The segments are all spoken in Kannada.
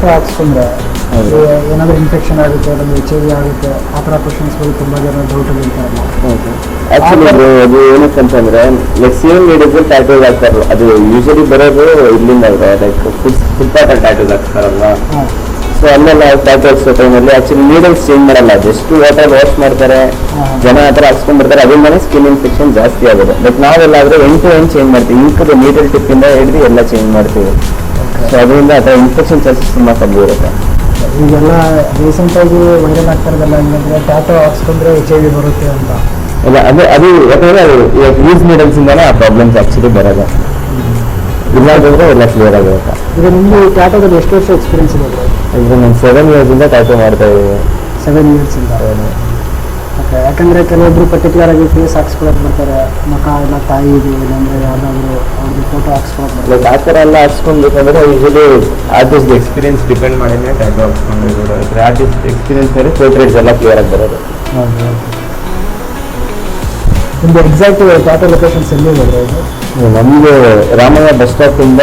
ಟ್ಯಾಟೋ ಹಾಕ್ಸ್ಕೊಂಡ್ರೆ ಏನಾದರೂ ಇನ್ಫೆಕ್ಷನ್ ಆಗುತ್ತೆ ನಮ್ಗೆ ಎಚ್ ಐ ವಿ ಆಗುತ್ತೆ ಆ ಥರ ಕ್ವಶನ್ಸ್ಗಳು ತುಂಬ ಜನ ಡೌಟ್ ಇರ್ತಾರಲ್ಲ ಆಕ್ಚುಲಿ ಅದು ಏನಕ್ಕೆ ಅಂತಂದ್ರೆ ಲೈಕ್ ಸೇಮ್ ಲೇಡೀಸ್ ಟ್ಯಾಟೂಸ್ ಹಾಕ್ತಾರಲ್ಲ ಅದು ಯೂಶಲಿ ಬರೋದು ಇಲ್ಲಿಂದ ಲೈಕ್ ಫುಡ್ ಫುಟ್ಪಾತ್ ಟ್ಯಾಟೂಸ್ ಹಾಕ್ತಾರಲ್ಲ. ಸೊ ಅಲ್ಲೆಲ್ಲ ಟ್ಯಾಟೂ ಹಾಕ್ಸೋ ಟೈಮಲ್ಲಿ ಆಕ್ಚುಲಿ ನೀಡಲ್ಸ್ ಚೇಂಜ್ ಮಾಡಲ್ಲ ಜಸ್ಟ್ ವಾಟರ್ ವಾಶ್ ಮಾಡ್ತಾರೆ. ಜನ ಜನ ಥರ ಹಾಕ್ಸ್ಕೊಂಡ್ಬಿಡ್ತಾರೆ ಅದರಿಂದನೇ ಸ್ಕಿನ್ ಇನ್ಫೆಕ್ಷನ್ ಜಾಸ್ತಿ ಆಗೋದು. ಬಟ್ ನಾವೆಲ್ಲ ಆದರೆ ಎಂಟು ಎಂಟು ಚೇಂಜ್ ಮಾಡ್ತೀವಿ. ಇಂಕದ ನೀಡಲ್ ಟಿಪ್ಪಿಂದ ಹಿಡಿದು ಎಲ್ಲ ಚೇಂಜ್ ಮಾಡ್ತೀವಿ. ಸೊ ಅದರಿಂದ ಅದರ ಇನ್ಫೆಕ್ಷನ್ ಚಾನ್ಸಸ್ ತುಂಬ ಕಮ್ಮಿ ಇರುತ್ತೆ. ಈಗೆಲ್ಲ ರೀಸೆಂಟಾಗಿ ವೈರಲ್ ಆಗ್ತಾರದಲ್ಲ ಏನಂದ್ರೆ ಟ್ಯಾಟೋ ಹಾಕ್ಸ್ಕೊಂಡ್ರೆ ಎಚ್ ಐ ವಿ ಬರುತ್ತೆ ಅಂತ. ಇಲ್ಲ ಅದೇ ಅದು ಯಾಕಂದ್ರೆ ಅದು ಯೂಸ್ ನೀಡಲ್ಸ್ ಇಂದಾನೆ ಆ ಪ್ರಾಬ್ಲಮ್ಸ್ ಆಕ್ಚುಲಿ ಬರೋದು. ಇಲ್ಲಾಂತಂದ್ರೆ ಎಲ್ಲ ಕ್ಲಿಯರ್ ಆಗಿರುತ್ತೆ. ಈಗ ನಿಮ್ಮದು ಟ್ಯಾಟೋದಲ್ಲಿ ಎಷ್ಟು ವರ್ಷ ಎಕ್ಸ್ಪೀರಿಯನ್ಸ್ ಇದೆ ಈಗ ನಾನು ಸೆವೆನ್ ಇಯರ್ಸ್ ಇಂದ ಟ್ಯಾಟೂ ಮಾಡ್ತಾ ಇದ್ದೀನಿ. ಸೆವೆನ್ ಇಯರ್ಸಿಂದ ಓಕೆ ಯಾಕಂದರೆ ಕೆಲವೊಬ್ರು ಪರ್ಟಿಕ್ಯುಲರ್ ಆಗಿ ಫೇಸ್ ಹಾಕ್ಸ್ಕೊಳಕ್ಕೆ ಬರ್ತಾರೆ. ಮಕ ಎಲ್ಲ ತಾಯಿ ಇದು ಇಲ್ಲಾಂದ್ರೆ ಯಾವ್ದಾದ್ರು ಅವ್ರದ್ದು ಫೋಟೋ ಹಾಕ್ಸ್ಕೊಳಕ್ಕೆ ಬರ್ತಾರೆ. ಲೈಕ್ ಆ ಥರ ಎಲ್ಲ ಹಾಕ್ಸ್ಕೊಳ್ಬೇಕಂದ್ರೆ ಯೂಶಲಿ ಆರ್ಟಿಸ್ಟ್ ಎಕ್ಸ್ಪೀರಿಯನ್ಸ್ ಡಿಪೆಂಡ್ ಮಾಡಿನೇ ಟ್ಯಾಟೂ ಹಾಕ್ಸ್ಕೊಂಡಿರೋದು ಆರ್ಟಿಸ್ಟ್ ಎಕ್ಸ್ಪೀರಿಯನ್ಸ್ ಬೇರೆ ಪೋರ್ಟ್ರೇಟ್ಸ್ ಎಲ್ಲ ಕ್ಲಿಯರ್ ಆಗಿ ಬರೋದು. ಹೌದು ನಿಮ್ದು ಎಕ್ಸಾಕ್ಟ್ ಟ್ಯಾಟೋ ಲೊಕೇಶನ್ಸ್ ಎಲ್ಲಿ ಹೋದ್ರೆ ಇದು ನಮಗೆ ರಾಮಯ್ಯ ಬಸ್ ಸ್ಟಾಪಿಂದ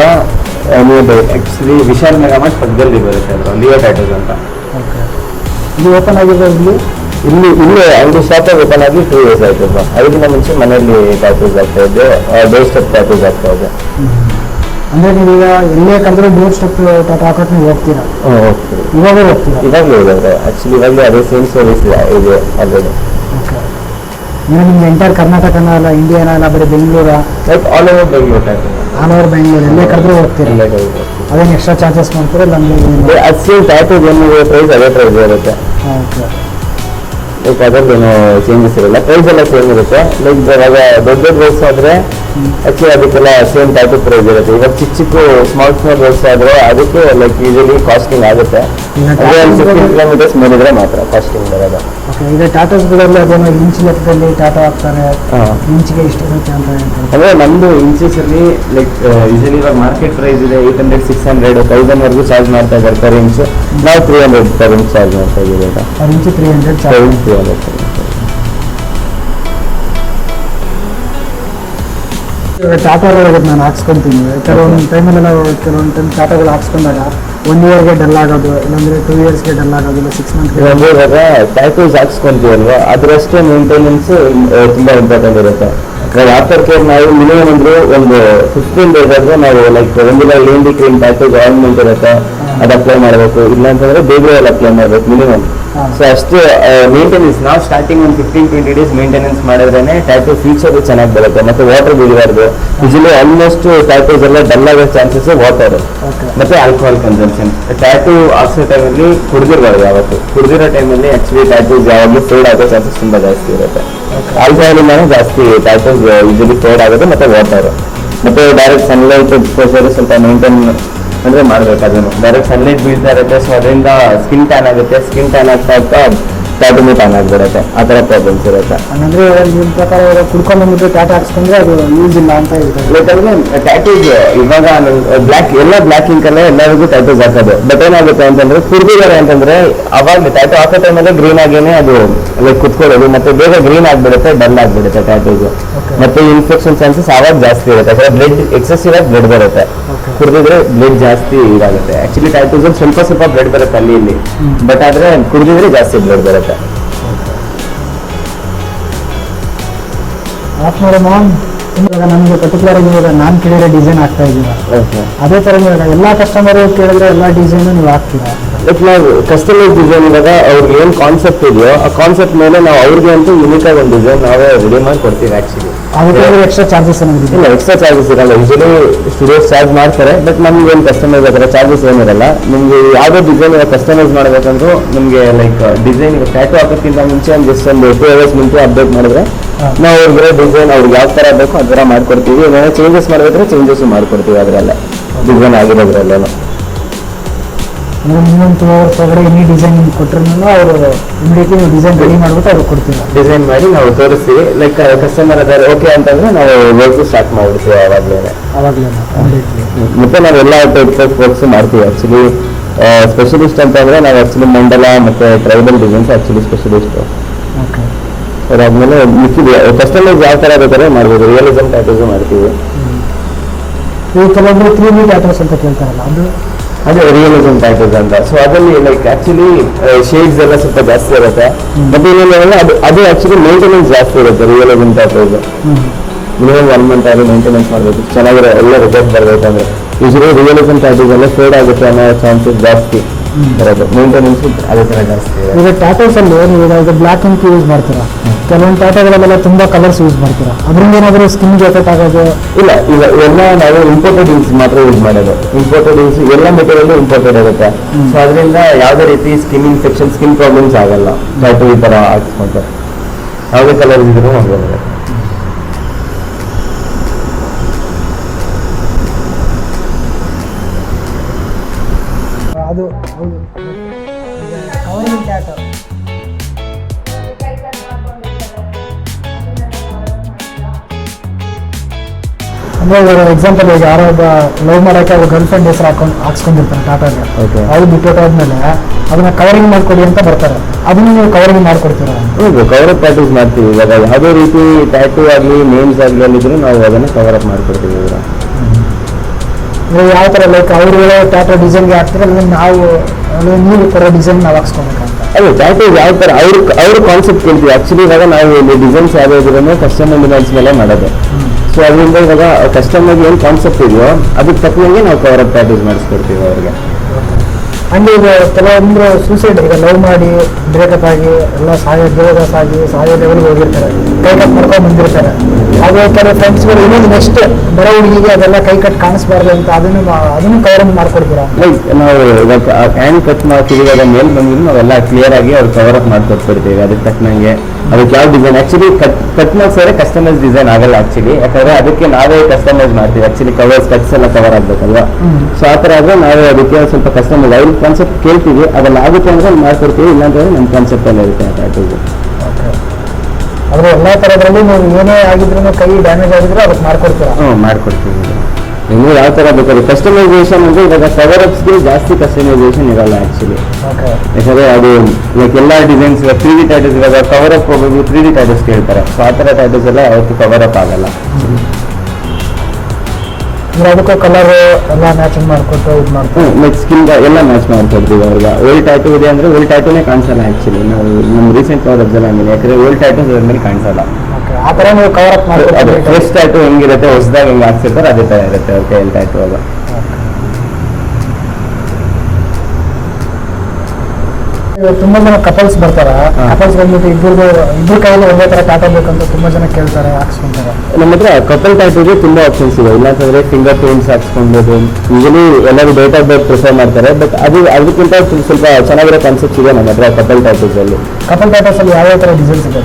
ಆ್ಯಕ್ಚುಲಿ ವಿಶಾಲ್ ಮೆಗಾಮಟ್ ಪಕ್ಕದಲ್ಲಿ ಬರುತ್ತೆ ಅದು ಲಿಯೋ ಟ್ಯಾಟೋಸ್ ಅಂತ. ಓಕೆ. ಇದು ಓಪನ್ ಆಗಿರೋದು ಇಲ್ಲಿ ಇಲ್ಲಿ ಇಲ್ಲೇ ಅಂಗಡಿ ಶಾಪ್ ಓಪನ್ ಆಗಿ ಟೂ ಇಯರ್ಸ್ ಆಯಿತು ಸರ್ ಅದಕ್ಕಿಂತ ಮುಂಚೆ ಮನೆಯಲ್ಲಿ ಟ್ಯಾಟೂಸ್ ಆಗ್ತಾ ಇದ್ದೆ ಡೋರ್ ಸ್ಟೆಪ್ ಟ್ಯಾಟೂಸ್ ಆಗ್ತಾ ಇದೆ ಅಂದರೆ ನೀವೀಗ ಎಲ್ಲೇ ಕಂದ್ರೆ ಡೋರ್ ಸ್ಟೆಪ್ ಟಾಟಾ ಹಾಕೋಕೆ ನೀವು ಹೋಗ್ತೀರಾ? ಓಕೆ ಇವಾಗ ಹೋಗ್ತೀರಾ? ಇವಾಗಲೇ ಇದೆ ಆ್ಯಕ್ಚುಲಿ ಇವಾಗಲೇ ಅದೇ ಸೇಮ್ ಸರ್ವಿಸ್ ಇದೆ ಆಲ್ರೆಡಿ ನೀವು ನಿಮ್ಗೆ ಎಂಟೈರ್ ಕರ್ನಾಟಕನ ಅಲ್ಲ ಇಂಡಿಯಾನ ಅಲ್ಲ ಬರೀ ಬೆಂಗಳೂರ? Like all over Bengaluru type all over Bengaluru ಎಲ್ಲೇ ಕರೆದ್ರೂ ಹೋಗ್ತೀರಾ? ಇಲ್ಲ ಅದೇನು ಎಕ್ಸ್ಟ್ರಾ ಚಾರ್ಜಸ್ ಮಾಡ್ತೀರಾ ನಮಗೆ ಅದು ಸೇಮ್ ಟ್ಯಾಟೂಸ್ ಪ್ರೈಸ್ ಅದೇ ಪ್ರೈಸ್ ಇರುತ್ತೆ ಓಕೆ. ಲೈಕ್ ಚೇಂಜಸ್ ಇರಲ್ಲ. ಪ್ರೈಸ್ ಎಲ್ಲ ಸೇಮ್ ಇರುತ್ತೆ. ಲೈಕ್ ಇವಾಗ ದೊಡ್ಡ ದೊಡ್ಡ ರೋಡ್ಸ್ ಆದ್ರೆ ಆಕ್ಚುಲಿ ಅದಕ್ಕೆಲ್ಲ ಸೇಮ್ ಟೈಪ್ ಆಫ್ ಪ್ರೈಸ್ ಇರುತ್ತೆ. ಇವಾಗ ಚಿಕ್ಕ ಚಿಕ್ಕ ಸ್ಮಾಲ್ ಸ್ಮಾಲ್ ರೋಡ್ಸ್ ಆದರೆ ಅದಕ್ಕೆ ಲೈಕ್ ಯೂಶಲಿ ಕಾಸ್ಟಿಂಗ್ ಆಗುತ್ತೆ. ಅದೇ ಒಂದು tattoos ಫಿಫ್ಟೀನ್ ಕಿಲೋಮೀಟರ್ಸ್ ಮೇಲಿದ್ರೆ ಮಾತ್ರ ಕಾಸ್ಟಿಂಗ್ ಬರೋದು. ಓಕೆ ಈಗ ಟಾಟಾಸ್ಗಳಲ್ಲಿ ಅದನ್ನು ಇಂಚ್ ಲೆಕ್ಕದಲ್ಲಿ ಟಾಟಾ ಹಾಕ್ತಾರೆ. ಇಂಚ್ಗೆ ಇಷ್ಟು ಇರುತ್ತೆ ಅಂತ ಅಂದ್ರೆ ನಮ್ದು ಇಂಚಸ್ ಅಲ್ಲಿ ಲೈಕ್ ಯೂಶಲಿ ಇವಾಗ ಮಾರ್ಕೆಟ್ ಪ್ರೈಸ್ ಇದೆ eight hundred six hundred thousand ವರೆಗೂ ಚಾರ್ಜ್ ಮಾಡ್ತಾ ಇದ್ದಾರೆ ಪರ್ ಇಂಚ್ ನಾವು three hundred per inch charge ಮಾಡ್ತಾ ಇದ್ದೀವಿ ತ್ರೀ ಹಂಡ್ರೆಡ್ ತ್ರೀ ಹಂಡ್ರೆಡ್ ಇವಾಗ ಟಾಟಾಗಳು ನಾನು ಹಾಕ್ಸ್ಕೊಂತೀನಿ. ಕೆಲವೊಂದು ಟೈಮಲ್ಲೆಲ್ಲ ಕೆಲವೊಂದು ಟೈಮ್ ಟಾಟಾಗಳು ಹಾಕ್ಸ್ಕೊಂಡಾಗ ಒನ್ ಇಯರ್ಗೆ ಡಲ್ ಆಗೋದು ಇಲ್ಲಾಂದ್ರೆ ಟೂ ಇಯರ್ಸ್ಗೆ ಡಲ್ ಆಗೋದು ಇಲ್ಲ ಸಿಕ್ಸ್ ಮಂತ್ ಇವಾಗ ಇವಾಗ ಟ್ಯಾಟೂಸ್ ಹಾಕ್ಸ್ಕೊಂತೀವಲ್ವಾ? ಅದರಷ್ಟೇ ಮೇಂಟೆನೆನ್ಸ್ ತುಂಬ ಇಂಪಾರ್ಟೆಂಟ್ ಇರುತ್ತೆ. ಇವಾಗ ಆಫ್ಟರ್ ಕೇರ್ ನಾವು ಮಿನಿಮಮ್ ಅಂದ್ರೆ ಒಂದು ಫಿಫ್ಟೀನ್ ಡೇಸ್ ಆದ್ರೆ ನಾವು ಲೈಕ್ ಒಂದಿನ ಲೇಂಡಿ ಕ್ರೀಮ್ ಟ್ಯಾಟೂಸ್ ಆಯಿಂಟ್ಮೆಂಟ್ ಇರುತ್ತೆ ಅದು ಅಪ್ಲೈ ಮಾಡಬೇಕು. ಇಲ್ಲ ಅಂತಂದ್ರೆ ಬೇಬಿ ಆಯಿಲ್ ಅಪ್ಲೈ ಮಾಡಬೇಕು ಮಿನಿಮಮ್. ಸೊ ಅಷ್ಟು ಮೇಂಟೆನೆನ್ಸ್ ನಾವು ಸ್ಟಾರ್ಟಿಂಗ್ ಒಂದು ಫಿಫ್ಟೀನ್ ಟ್ವೆಂಟಿ ಡೇಸ್ ಮೇಂಟೆನೆನ್ಸ್ ಮಾಡಿದ್ರೇ ಟ್ಯಾಟೂ ಫ್ಯೂಚರ್ ಚೆನ್ನಾಗಿ ಬರುತ್ತೆ. ಮತ್ತೆ ವಾಟರ್ ಬೀಳಬಾರ್ದು ಯೂಶಲಿ ಆಲ್ಮೋಸ್ಟ್ ಟ್ಯಾಟೂಸ್ ಎಲ್ಲ ಡಲ್ ಆಗೋ ಚಾನ್ಸಸ್ ವಾಟರ್ ಮತ್ತೆ ಆಲ್ಕೋಹಾಲ್ ಕನ್ಸಂಪ್ಷನ್ ಟ್ಯಾಟೂ ಹಾಕ್ಸೋ ಟೈಮಲ್ಲಿ ಕುಡಿದಿರಬಾರ್ದು ಯಾವತ್ತು. ಕುಡಿದಿರೋ ಟೈಮಲ್ಲಿ ಆಕ್ಚುಲಿ ಟ್ಯಾಟೂಸ್ ಯಾವಾಗಲೂ ಫೇಡ್ ಆಗೋ ಚಾನ್ಸಸ್ ತುಂಬ ಜಾಸ್ತಿ ಇರುತ್ತೆ. ಆಲ್ಕೋಹಾಲ್ ಇಂದಾನೆ ಜಾಸ್ತಿ ಟ್ಯಾಟೂಸ್ ಯೂಶಲಿ ಫೇಡ್ ಆಗುತ್ತೆ ಮತ್ತೆ ವಾಟರ್ ಮತ್ತೆ ಡೈರೆಕ್ಟ್ ಸನ್ಲೈಟ್ ಎಕ್ಸ್ಪೋಸರ್ ಸ್ವಲ್ಪ ಮೇಂಟೈನ್ ಅಂದ್ರೆ ಮಾಡಬೇಕು ಅದನ್ನು ಡೈರೆಕ್ಟ್ ಸನ್ಲೈಟ್ ಬೀಳ್ತಾ ಇರುತ್ತೆ ಸೊ ಅದರಿಂದ ಸ್ಕಿನ್ ಟ್ಯಾನ್ ಆಗುತ್ತೆ. ಸ್ಕಿನ್ ಟ್ಯಾನ್ ಆಗ್ತಾ ಆಗ್ತಾ ಟ್ಯಾಟೂ ಟ್ಯಾನ್ ಆಗಿಬಿಡುತ್ತೆ. ಆ ಥರ ಪ್ರಾಬ್ಲಮ್ಸ್ ಇರುತ್ತೆ. ಅಂದರೆ ನಿಮ್ಮ ಪ್ರಕಾರ ಇವಾಗ ಕುಡ್ಕೊಂಡು ಬಂದ್ಬಿಟ್ಟು ಟ್ಯಾಟ್ ಹಾಕ್ಸ್ಕೊಂಡ್ರೆ ಅದು ಯೂಸ್ ಇಲ್ಲ ಅಂತ ಹೇಳ್ತಾರೆ. ಯಾಕಂದ್ರೆ ಟ್ಯಾಟೂಸ್ ಇವಾಗ ಬ್ಲ್ಯಾಕ್ ಎಲ್ಲ ಬ್ಲ್ಯಾಕ್ ಇಂಕ್ ಅಲ್ಲೇ ಎಲ್ಲರಿಗೂ ಟ್ಯಾಟೂಸ್ ಹಾಕೋದು. ಬಟ್ ಏನಾಗುತ್ತೆ ಅಂತಂದ್ರೆ ಕುಡ್ದಿದ್ದಾರೆ ಅಂತಂದ್ರೆ ಅವಾಗ ಟ್ಯಾಟೂ ಹಾಕೋ ಟೈಮಲ್ಲೇ ಗ್ರೀನ್ ಆಗೇನೆ ಅದು ಲೈಕ್ ಕುತ್ಕೊಳ್ಳೋದು. ಮತ್ತೆ ಬೇಗ ಗ್ರೀನ್ ಆಗಿಬಿಡುತ್ತೆ ಡಲ್ ಆಗ್ಬಿಡುತ್ತೆ ಟ್ಯಾಟೂಸ್ ಮತ್ತು ಇನ್ಫೆಕ್ಷನ್ ಚಾನ್ಸಸ್ ಅವಾಗ ಜಾಸ್ತಿ ಇರುತ್ತೆ. ಅಥವಾ ಬ್ಲಡ್ ಎಕ್ಸೆಸ್ ಆಗಿ ಬ್ಲಡ್ ಬರುತ್ತೆ. ಕುಡಿದಿದ್ರೆ ಬ್ಲಡ್ ಜಾಸ್ತಿ ಇದಾಗುತ್ತೆ. ಆಕ್ಚುಲಿ ಟ್ಯಾಟೂಸ್ ಸ್ವಲ್ಪ ಸ್ವಲ್ಪ ಬ್ಲಡ್ ಬರುತ್ತೆ ಅಲ್ಲಿ ಇಲ್ಲಿ. ಬಟ್ ಆದ್ರೆ ಕುಡಿದಿದ್ರೆ ಜಾಸ್ತಿ ಬ್ಲಡ್ ಬರುತ್ತೆ. ಆಫ್ ಮಾಡೋಣ ಇವಾಗ ನಮಗೆ ಪರ್ಟಿಕ್ಯುಲರ್ ಆಗಿ ಇವಾಗ ನಾನು ಕೇಳಿರೋ ಡಿಸೈನ್ ಆಗ್ತಾ ಇದ್ದೀರಾ ಅದೇ ಥರ ಇವಾಗ ಎಲ್ಲ ಕಸ್ಟಮರು ಕೇಳಿದ್ರೆ ಎಲ್ಲ ಡಿಸೈನು ನೀವು ಹಾಕ್ತೀರಾ? ಲೈಕ್ ನಾವು ಕಸ್ಟಮರ್ ಡಿಸೈನ್ ಇವಾಗ ಅವ್ರಿಗೆ ಏನು ಕಾನ್ಸೆಪ್ಟ್ ಇದೆಯೋ ಆ ಕಾನ್ಸೆಪ್ಟ್ ಮೇಲೆ ನಾವು ಅವ್ರಿಗೆ ಅಂತೂ ಯುನಿಕ್ ಆಗಿ ಒಂದು ಡಿಸೈನ್ ನಾವೇ ರೆಡಿ ಮಾಡಿ ಕೊಡ್ತೀವಿ ಆಕ್ಚುಲಿ ಅದಕ್ಕೆ ಎಕ್ಸ್ಟ್ರಾ ಚಾರ್ಜಸ್ ಇಲ್ಲ ಎಕ್ಸ್ಟ್ರಾ ಚಾರ್ಜಸ್ ಇರಲ್ಲ. ಯೂಶಲಿ ಸ್ಟುಡಿಯೋಸ್ ಚಾರ್ಜ್ ಮಾಡ್ತಾರೆ ಬಟ್ ನಮ್ಗೆ ಏನು ಕಸ್ಟಮೈಸ್ ಥರ ಚಾರ್ಜಸ್ ಏನಿರಲ್ಲ ನಿಮಗೆ ಯಾವುದೇ ಡಿಸೈನ್ ಇವಾಗ ಕಸ್ಟಮೈಸ್ ಮಾಡಬೇಕಂದ್ರೂ ನಿಮಗೆ ಲೈಕ್ ಡಿಸೈನ್ ಟ್ಯಾಟು ಹಾಕೋಕ್ಕಿಂತ ಮುಂಚೆ ಒಂದು ಜಸ್ಟ್ ಒಂದು ಟೂ ಅವರ್ಸ್ ಮುಂಚೆ ಅಪ್ಡೇಟ್ ಮಾಡಿದ್ರೆ. ನಾವು ಅವ್ರಿಗೆ ಡಿಸೈನ್ ಅವ್ರಿಗೆ ಯಾವ ಥರ ಬೇಕೋ ಆ ಥರ ಮಾಡ್ಕೊಡ್ತೀವಿ. ಏನಾದ್ರು ಚೇಂಜಸ್ ಮಾಡಬೇಕಂದ್ರೆ ಚೇಂಜಸ್ ಮಾಡ್ಕೊಡ್ತೀವಿ ಅದರಲ್ಲೇ. ಡಿಸೈನ್ ಆಗಿರೋದ್ರಲ್ಲೇನು. ಅಂದ್ರೆ ಮಿನಿಮಮ್ ಟೂ ತೊಗಡೆ ಎನಿ ಡಿಸೈನ್ ಕೊಟ್ಟರು ಅವರು ಇಮಿಡಿಯೇಟ್ಲಿ ನೀವು ಡಿಸೈನ್ ರೆಡಿ ಮಾಡ್ಬಿಟ್ಟು ಅವ್ರಿಗೆ ಕೊಡ್ತೀವಿ ಡಿಸೈನ್ ಮಾಡಿ ನಾವು ತೋರಿಸ್ತೀವಿ. ಲೈಕ್ ಕಸ್ಟಮರ್ ಅದಾರೆ ಓಕೆ ಅಂತಂದ್ರೆ ನಾವು ವರ್ಕ್ ಸ್ಟಾರ್ಟ್ ಮಾಡ್ಬಿಡ್ತೀವಿ ಆವಾಗಲೇ ಆವಾಗಲೇ ಮತ್ತೆ ನಾವು ಎಲ್ಲ ಟೈಪ್ ಆಫ್ ವರ್ಕ್ಸ್ ಮಾಡ್ತೀವಿ. ಆಕ್ಚುಲಿ ಸ್ಪೆಷಲಿಸ್ಟ್ ಅಂತ ಅಂದ್ರೆ ನಾವು ಆಕ್ಚುಲಿ ಮಂಡಲ ಮತ್ತೆ tribal designs actually specialist okay ಅದಾದ್ಮೇಲೆ ಮಿಕ್ಕಿದೆ ಕಸ್ಟಮೈಸ್ ಯಾವ ಥರ ಬೇಕಾದ್ರೆ ಮಾಡ್ಬೋದು. ರಿಯಲಿಸಮ್ ಟ್ಯಾಟೂಸ್ ಮಾಡ್ತೀವಿ. ಈ ಕೆಲವೊಬ್ರು ತ್ರೀ ಮೀಟ್ ಟ್ಯಾಟೋಸ್ ಅಂತ ಕೇಳ್ತಾರಲ್ಲ ಅದು ಅದೇ ರಿಯಲಿಸಮ್ ಟೈಪ್ ಅಂತ ಸೊ ಅದರಲ್ಲಿ ಲೈಕ್ ಆಕ್ಚುಲಿ ಶೇಡ್ಸ್ ಎಲ್ಲ ಸ್ವಲ್ಪ ಜಾಸ್ತಿ ಇರುತ್ತೆ. ಮತ್ತೆ ಇನ್ನೊಂದು ಅದು ಅದು ಆಕ್ಚುಲಿ ಮೇಂಟೆನೆನ್ಸ್ ಜಾಸ್ತಿ ಇರುತ್ತೆ realism tattoos minimum one month ಆಗಿ ಮೇಂಟೆನೆನ್ಸ್ ಮಾಡಬೇಕು. ಚೆನ್ನಾಗಿರೋ ಎಲ್ಲ ರಿಸಲ್ಟ್ ಬರಬೇಕಂದ್ರೆ ಯೂಶಲಿ ರಿಯಲಿಸಮ್ ಟೈಪ್ ಎಲ್ಲ ಫೇಡ್ ಆಗುತ್ತೆ ಅನ್ನೋ ಚಾನ್ಸಸ್ ಜಾಸ್ತಿ. ಬರೋದು. ಮೇಂಟೆನೆನ್ಸ್ ಅದೇ ಥರ ಜಾಸ್ತಿ ಇದೆ ಈಗ ಟ್ಯಾಟೋಸ್ ಅಲ್ಲಿ ನೀವು ಈಗ ಬ್ಲ್ಯಾಕ್ ಇಂಕ್ ಯೂಸ್ ಮಾಡ್ತೀರಾ? ಕೆಲವೊಂದು ಟ್ಯಾಟೋಗಳಲ್ಲೆಲ್ಲ ತುಂಬ ಕಲರ್ಸ್ ಯೂಸ್ ಮಾಡ್ತೀರಾ? ಅದರಿಂದ ಏನಾದರೂ ಸ್ಕಿನ್ ಎಫೆಕ್ಟ್ ಆಗೋದು? ಇಲ್ಲ ಈಗ ಎಲ್ಲ ನಾವು ಇಂಪೋರ್ಟೆಡ್ ಇನ್ಸ್ ಮಾತ್ರ ಯೂಸ್ ಮಾಡೋದು. ಇಂಪೋರ್ಟೆಡ್ ಇನ್ಸ್ ಎಲ್ಲ ಮೆಟೀರಿಯಲ್ ಇಂಪೋರ್ಟೆಡ್ ಇರುತ್ತೆ ಸೊ ಅದರಿಂದ ಯಾವುದೇ ರೀತಿ ಸ್ಕಿನ್ ಇನ್ಫೆಕ್ಷನ್ ಸ್ಕಿನ್ ಪ್ರಾಬ್ಲಮ್ಸ್ ಆಗಲ್ಲ. ಟ್ಯಾಟೂ ಈ ಥರ ಹಾಕ್ಸ್ಕೊಂಡ್ರೆ. ಯಾವುದೇ ಕಲರ್ ಇದ್ರೂ ಹೋಗೋದು ಅಂದ್ರೆ ಇವಾಗ ಎಕ್ಸಾಂಪಲ್ ಈಗ ಯಾರೋ ಒಬ್ಬ ಲವ್ ಮಾಡೋಕೆ ಅವ್ರ ಗರ್ಲ್ ಫ್ರೆಂಡ್ ಹೆಸರು ಹಾಕೊಂಡು ಹಾಕ್ಸ್ಕೊಂಡಿರ್ತಾರೆ ಟಾಟಾಗೆ Okay. ಅವ್ರು ಬಿಟ್ಟೋಟಾದ್ಮೇಲೆ ಅದನ್ನ ಕವರಿಂಗ್ ಮಾಡ್ಕೊಡಿ ಅಂತ ಬರ್ತಾರೆ. ಅದನ್ನ ನೀವು ಕವರಿಂಗ್ ಮಾಡ್ಕೊಡ್ತೀರಾ? ಹೌದು ಕವರ್ ಅಪ್ ಟ್ಯಾಟೂಸ್ ಮಾಡ್ತೀವಿ. ಇವಾಗ ಯಾವುದೇ ರೀತಿ ಟ್ಯಾಟೂ ಆಗಲಿ ನೇಮ್ಸ್ ಆಗಲಿ ಅಲ್ಲಿದ್ರು ನಾವು ಅದನ್ನು ಕವರ್ ಅಪ್ ಮಾಡ್ಕೊಡ್ತೀವಿ ಇವಾಗ ನೀವು ಯಾವ ಥರ ಲೈಕ್ ಅವ್ರು ಹೇಳೋ ಟ್ಯಾಟೋ ಡಿಸೈನ್ಗೆ ಹಾಕ್ತಾರೆ? ಅದನ್ನ ನಾವು ನೀವು ಕೊಡೋ ಡಿಸೈನ್ ನಾವು ಹಾಕ್ಸ್ಕೊಬೇಕಂತ ಅದೇ ಟ್ಯಾಟೂ ಯಾವ ಥರ? ಅವ್ರ ಅವ್ರ ಕಾನ್ಸೆಪ್ಟ್ ಕೇಳ್ತೀವಿ. ಆ್ಯಕ್ಚುಲಿ ಇವಾಗ ನಾವು ಇಲ್ಲಿ ಡಿಸೈನ್ಸ್ ಯಾವ್ದು ಇದ್ರೂ ಕಸ್ಟಮರ್ ಡಿಸೈನ್ಸ್ ಮೇಲೆ ಮಾಡೋದು. ಸೊ ಅದರಿಂದ ಇವಾಗ ಕಸ್ಟಮರ್ಗೆ ಏನು ಕಾನ್ಸೆಪ್ಟ್ ಇದೆಯೋ ಅದಕ್ಕೆ ತಕ್ಕಂಗೆ ನಾವು ಕವರ್ ಅಪ್ ಪ್ಯಾಕೇಜ್ ಮಾಡಿಸ್ಕೊಡ್ತೀವಿ ಅವ್ರಿಗೆ. ಹಂಗೆ ಈಗ ಕೆಲವೊಂದು ಸೂಸೈಡ್ ಈಗ ಲವ್ ಮಾಡಿ ಬ್ರೇಕಪ್ ಆಗಿ ಎಲ್ಲ ಸಾಯೋ ದೇವದಾಸ ಆಗಿ ಸಾಯೋ ಲೆವೆಲ್ಗೆ ಹೋಗಿರ್ತಾರೆ. ಕೈಕಟ್ ಮಾಡ್ಕೊಂಡು ಬಂದಿರ್ತಾರೆ. ಹಾಗೆ ಕೆಲವು ಫ್ರೆಂಡ್ಸ್ಗಳು ಇನ್ನೊಂದು ನೆಕ್ಸ್ಟ್ ಬರೋ ಹುಡುಗಿಗೆ ಅದೆಲ್ಲ ಕೈ ಕಟ್ ಕಾಣಿಸ್ಬಾರ್ದು ಅಂತ ಅದನ್ನು ಅದನ್ನು ಕವರ್ ಮಾಡ್ಕೊಡ್ತೀರಾ? ಲೈಕ್ ನಾವು ಇವಾಗ ಹ್ಯಾಂಡ್ ಕಟ್ ಮಾಡ್ತೀವಿ ಇವಾಗ ಮೇಲ್ ಬಂದಿದ್ದು ನಾವೆಲ್ಲ ಕ್ಲಿಯರ್ ಆಗಿ ಅವ್ರು ಕವರ್ ಅಪ್ ಮಾಡ್ಕೊಟ್ಬಿಡ್ತೀವಿ. ಅದಕ್ಕೆ ತಕ್ಕನಂಗೆ ಅದಕ್ಕೆ ಯಾವ ಡಿಸೈನ್ ಆಕ್ಚುಲಿ ಕಟ್ ಕಟ್ ಮಾಡಿಸಿದ್ರೆ ಕಸ್ಟಮೈಸ್ ಡಿಸೈನ್ ಆಗಲ್ಲ ಆಕ್ಚುಲಿ ಯಾಕಂದ್ರೆ ಅದಕ್ಕೆ ನಾವೇ ಕಸ್ಟಮೈಸ್ ಮಾಡ್ತೀವಿ. ಆಕ್ಚುಲಿ ಕವರ್ಸ್ ಕಟ್ಸ್ ಎಲ್ಲ ಕವರ್ ಆಗ್ಬೇಕಲ್ವಾ? ಸೊ ಆ ಥರ ಆದ್ರೆ ನಾವೇ ಅದಕ್ಕೆ ಸ್ವಲ್ಪ ಕಸ್ಟಮೈಸ್ ಅವ್ರ ಕಾನ್ಸೆಪ್ಟ್ ಕೇಳ್ತೀವಿ. ಅದನ್ನ ಆಗುತ್ತೆ ಅಂದ್ರೆ ಮಾಡ್ಕೊಡ್ತೀವಿ. ಇಲ್ಲಾಂದ್ರೆ ನಮ್ಮ ಕಾನ್ಸೆಪ್ಟ್ ಅಲ್ಲಿ ಇರುತ್ತೆ ಓಕೆ ಆದರೆ ಎಲ್ಲ ಥರದ್ರಲ್ಲಿ ನೀವು ಏನೇ ಆಗಿದ್ರು ಕೈ ಡ್ಯಾಮೇಜ್ ಆಗಿದ್ರೆ ಅದಕ್ಕೆ ಮಾಡ್ಕೊಡ್ತೀರಾ? ಹ್ಞೂ ಮಾಡ್ಕೊಡ್ತೀವಿ. ನಿಮ್ಗೆ ಯಾವ ಥರ ಬೇಕಾದ್ರೆ ಕಸ್ಟಮೈಸೇಷನ್ ಅಂದರೆ ಇವಾಗ ಕವರ್ ಅಪ್ಸ್ಗೆ ಜಾಸ್ತಿ ಕಸ್ಟಮೈಸೇಷನ್ ಇರಲ್ಲ ಆ್ಯಕ್ಚುಲಿ ಯಾಕಂದರೆ ಅದು ಲೈಕ್ ಎಲ್ಲ ಡಿಸೈನ್ಸ್ ತ್ರೀ ಡಿ ಟ್ಯಾಟೂಸ್ ಇವಾಗ ಕವರ್ ಅಪ್ ಹೋಗೋದು ತ್ರೀ ಡಿ ಟ್ಯಾಟೂಸ್ ಕೇಳ್ತಾರೆ. ಸೊ ಆ ಥರ ಟ್ಯಾಟೂಸ್ ಎಲ್ಲ ಅವತ್ತು ಕವರ್ ಅಪ್ ಆಗಲ್ಲ. ಅದಕ್ಕೂ ಕಲರ್ ಎಲ್ಲ ಮ್ಯಾಚಿಂಗ್ ಮಾಡಿಕೊಟ್ಟು ಇದು ಮಾಡ್ತೀವಿ ಲೈಕ್ ಸ್ಕಿನ್ ಎಲ್ಲ ಮ್ಯಾಚ್ ಮಾಡ್ಕೊಡ್ತೀವಿ ಅವ್ರಿಗೆ ಓಲ್ಡ್ ಟ್ಯಾಟೂ ಇದೆ ಅಂದ್ರೆ ಓಲ್ಡ್ ಟ್ಯಾಟೂನೇ ಕಾಣಿಸಲ್ಲ ಆಕ್ಚುಲಿ ನಾವು ನಮ್ಮ ರೀಸೆಂಟ್ ಕವರ್ ಅಬ್ಸರ್ವ್ ಆಗಿದೆ ಯಾಕಂದ್ರೆ ಓಲ್ಡ್ ಟ್ಯಾಟೂಸ್ ಅದ್ರ ಮೇಲೆ ಕಾಣಿಸಲ್ಲ. ಆ ಥರ ನೀವು ಕವರ್ ಅಪ್ ಅದು ಮಾಡ್ಕೊಡ್ತೀವಿ ಫ್ರೆಶ್ ಟ್ಯಾಟು ಹೆಂಗಿರುತ್ತೆ ಹೊಸದಾಗಿ ಹೆಂಗೆ ಹಾಕ್ಸಿರ್ತಾರೆ ಅದೇ ಥರ ಇರುತ್ತೆ ಅವ್ರ ಕೈಯಲ್ಲಿ ಟ್ಯಾಟು ಅದು. ತುಂಬಾ ಜನ ಕಪಲ್ಸ್ ಬರ್ತಾರ. ಕಪಲ್ಸ್ ಬಂದ್ಬಿಟ್ಟು ಇಬ್ಬರು ಇಬ್ಬರು ಕೈಯಲ್ಲಿ ಒಂದೇ ತರ ಟಾಟಾ ಬೇಕಂತ ತುಂಬಾ ಜನ ಕೇಳ್ತಾರೆ ಹಾಕ್ಸ್ಕೊಂತಾರೆ. ನಮ್ಮ ಹತ್ರ ಕಪಲ್ ಟ್ಯಾಟೂಗೆ ತುಂಬಾ ಆಪ್ಷನ್ಸ್ ಇದೆ ಇಲ್ಲಾಂತಂದ್ರೆ ಫಿಂಗರ್ ಪ್ರಿಂಟ್ಸ್ ಹಾಕ್ಸ್ಕೊಬೋದು. ಯೂಶಲಿ ಎಲ್ಲರೂ ಡೇಟ್ ಆಫ್ ಬರ್ತ್ ಪ್ರಿಫರ್ ಮಾಡ್ತಾರೆ. ಬಟ್ ಅದು ಅದಕ್ಕಿಂತ ಸ್ವಲ್ಪ ಚೆನ್ನಾಗಿರೋ ಕಾನ್ಸೆಪ್ಟ್ ಇದೆ ನಮ್ಮ ಹತ್ರ ಕಪಲ್ ಟ್ಯಾಟೂಸ್ ಅಲ್ಲಿ. ಕಪಲ್ ಟ್ಯಾಟೂಸ್ ಅಲ್ಲಿ ಯಾವ ತರ ಡಿಸೈನ್ಸ್ ಇದೆ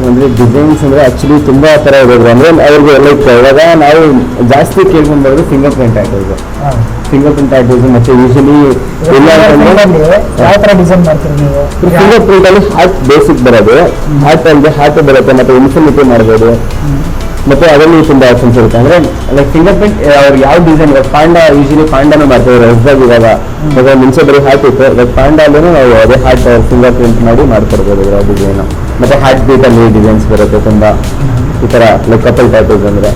ಅಂದ್ರೆ ಡಿಸೈನ್ಸ್ ಅಂದ್ರೆ ಆಕ್ಚುಲಿ ತುಂಬಾ ಥರ ಇರೋದು. ಅಂದರೆ ಅವ್ರಿಗೆ ಲೈಕ್ ಇವಾಗ ನಾವು ಜಾಸ್ತಿ ಕೇಳ್ಕೊಂಡ್ಬರೋದು ಫಿಂಗರ್ ಪ್ರಿಂಟ್ ಟ್ಯಾಟೂಸ್ ಹಾ. ಫಿಂಗರ್ ಪ್ರಿಂಟ್ ಟ್ಯಾಟೂಸ್ ಮತ್ತು ಯೂಶಲಿ ಎಲ್ಲ ಯಾವ ಡಿಸೈನ್ ಮಾಡ್ತೀರಿ ನೀವು? ಫಿಂಗರ್ ಪ್ರಿಂಟಲ್ಲಿ ಹಾರ್ಟ್ ಬೇಸಿಕ್ ಬರೋದು. ಹಾರ್ಟ್ ಅಲ್ಲದೆ ಹಾರ್ಟ್ ಬರುತ್ತೆ ಮತ್ತು ಇನ್ಫಿನಿಟಿ ಮಾಡ್ಬೋದು. ಮತ್ತೆ ಅದರಲ್ಲಿ ತುಂಬಾ ಆಪ್ಷನ್ಸ್ ಇರುತ್ತೆ. ಅಂದ್ರೆ ಲೈಕ್ ಫಿಂಗರ್ ಪ್ರಿಂಟ್ ಅವ್ರಿಗೆ ಯಾವ ಡಿಸೈನ್ ಇವಾಗ ಪಾಂಡ ಯೂಶಲಿ ಪಾಂಡನ ಮಾಡ್ತಾರೆ ಹೊಸದಾಗಿ ಇವಾಗ. ಇವಾಗ ಮುಂಚೆ ಬರೀ ಹಾಟ್ ಇತ್ತು. ಇವಾಗ ಪಾಂಡ ನಾವು ಅದೇ ಹಾರ್ಟ್ ಫಿಂಗರ್ ಪ್ರಿಂಟ್ ಮಾಡಿ ಮಾಡ್ಕೊಡ್ಬೋದು ಇದರ ಡಿಸೈನ್ ಮತ್ತೆ ಹ್ಯಾಟ್ ಬೀಟ್ ಅಲ್ಲಿ ಡಿಸೈನ್ಸ್ ಬರುತ್ತೆ ತುಂಬಾ. ಈ ತರ ಲೈಕ್ ಕಪಲ್ ಟೈಪ್ ಅಂದ್ರೆ.